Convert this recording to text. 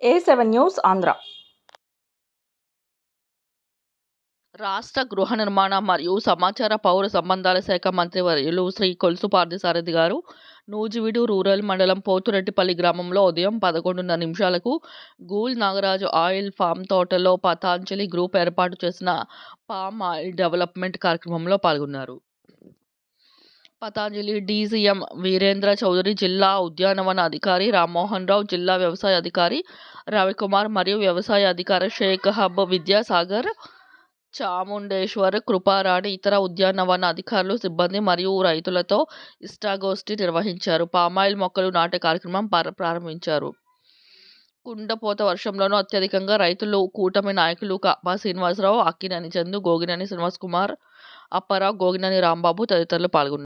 ఏ seven news Andhra. రాష్ట్ర గృహ నిర్మాణ మరియు సమాచార పౌర సంబంధాల శాఖ మంత్రి వర్యులు శ్రీ కొలుసు పార్థసారథి గారు నూజివీడు రూరల్ మండలం పోతురెడ్డిపల్లి గ్రామంలో ఉదయం పదకొండున్నర నిమిషాలకు గూల్ నాగరాజు ఆయిల్ ఫామ్ తోటలో పతాంజలి గ్రూప్ ఏర్పాటు చేసిన పామ్ ఆయిల్ డెవలప్మెంట్ కార్యక్రమంలో పాల్గొన్నారు. పతాంజలి డీసీఎం వీరేంద్ర చౌదరి జిల్లా ఉద్యానవన అధికారి రామ్మోహన్ రావు జిల్లా వ్యవసాయ అధికారి రవికుమార్ మరియు వ్యవసాయ అధికారి షేక్ హబ్ విద్యాసాగర్ చాముండేశ్వర్ కృపారాణి ఇతర ఉద్యానవన అధికారులు సిబ్బంది మరియు రైతులతో ఇష్టాగోష్ఠి నిర్వహించారు. పామాయిల్ మొక్కలు నాటే కార్యక్రమం ప్రారంభించారు. కుండపోత వర్షంలోనూ అత్యధికంగా రైతులు కూటమి నాయకులు కాపా శ్రీనివాసరావు అక్కినేని చందు గోగినేని శ్రీనివాస్ కుమార్ అప్పారావు గోగినేని రాంబాబు తదితరులు పాల్గొన్నారు.